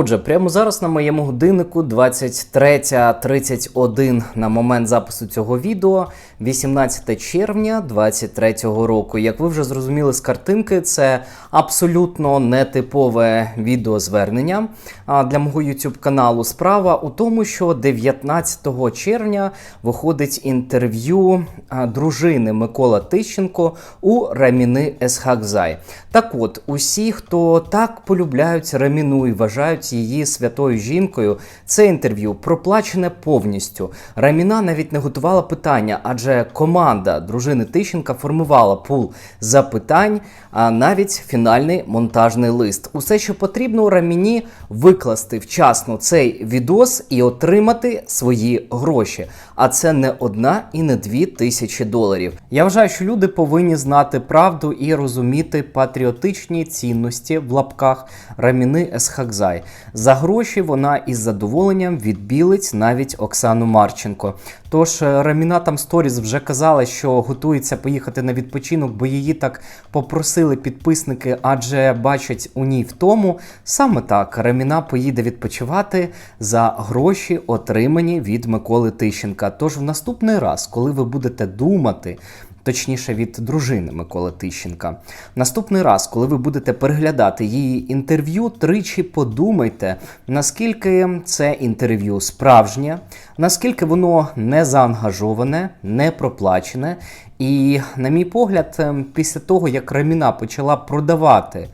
Отже, прямо зараз на моєму годиннику 23.31 на момент запису цього відео, 18 червня 2023 року. Як ви вже зрозуміли з картинки, це абсолютно нетипове відеозвернення для мого YouTube каналу. Справа у тому, що 19 червня виходить інтерв'ю дружини Микола Тищенко у Раміни Есхакзай. Так от, усі, хто так полюбляють Раміну і вважають її святою жінкою, це інтерв'ю проплачене повністю. Раміна навіть не готувала питання, адже команда дружини Тищенка формувала пул запитань, а навіть фінальний монтажний лист. Усе, що потрібно Раміні, викласти вчасно цей відос і отримати свої гроші. А це не одна і не дві тисячі доларів. Я вважаю, що люди повинні знати правду і розуміти патріотичні цінності в лапках Раміни Есхакзай. За гроші вона із задоволенням відбілить навіть Оксану Марченко. Тож е, Раміна там сторіз вже казала, що готується поїхати на відпочинок, бо її так попросили підписники, адже бачать у ній втому. Саме так Раміна поїде відпочивати за гроші, отримані від Миколи Тищенка. Тож в наступний раз, коли ви будете думати. Точніше, від дружини Миколи Тищенка. Наступний раз, коли ви будете переглядати її інтерв'ю, тричі подумайте, наскільки це інтерв'ю справжнє, наскільки воно не заангажоване, не проплачене. І, на мій погляд, ем, після того, як Раміна почала продавати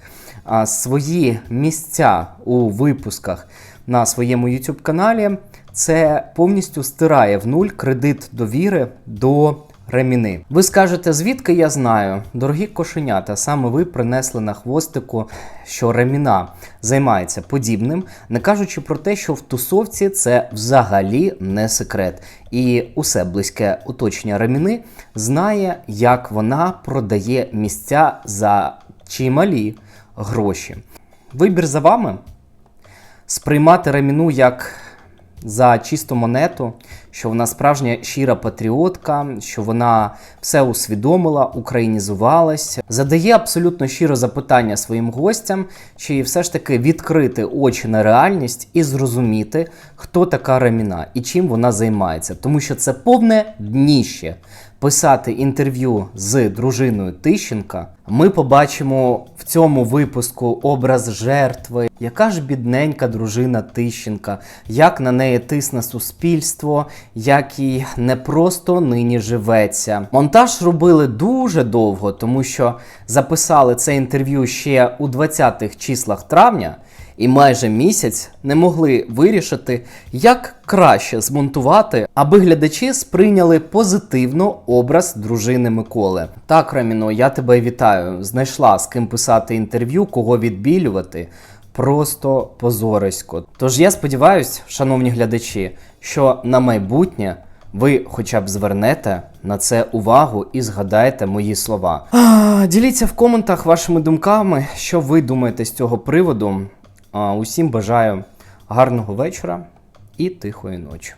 а, свої місця у випусках на своєму YouTube каналі, це повністю стирає в нуль кредит довіри до Реміни. Ви скажете, звідки я знаю? Дорогі кошенята, саме ви принесли на хвостику, що Реміна займається подібним, не кажучи про те, що в тусовці це взагалі не секрет. І усе близьке оточення Реміни знає, як вона продає місця за чималі гроші. Вибір за вами сприймати Реміну як за чисту монету, що вона справжня щира патріотка, що вона все усвідомила, українізувалась, задає абсолютно щиро запитання своїм гостям, чи все ж таки відкрити очі на реальність і зрозуміти, хто така Раміна і чим вона займається, тому що це повне дніще. Писати інтерв'ю з дружиною Тищенка, ми побачимо в цьому випуску образ жертви, яка ж бідненька дружина Тищенка, як на неї тисне суспільство, як їй не просто нині живеться. Монтаж робили дуже довго, тому що записали це інтерв'ю ще у 20-х числах травня. І майже місяць не могли вирішити, як краще змонтувати, аби глядачі сприйняли позитивно образ дружини Миколи. Так, Раміно, я тебе вітаю. Знайшла з ким писати інтерв'ю, кого відбілювати. Просто позорисько. Тож я сподіваюся, шановні глядачі, що на майбутнє ви хоча б звернете на це увагу і згадаєте мої слова. А, діліться в коментах вашими думками, що ви думаєте з цього приводу. Усім бажаю гарного вечора і тихої ночі.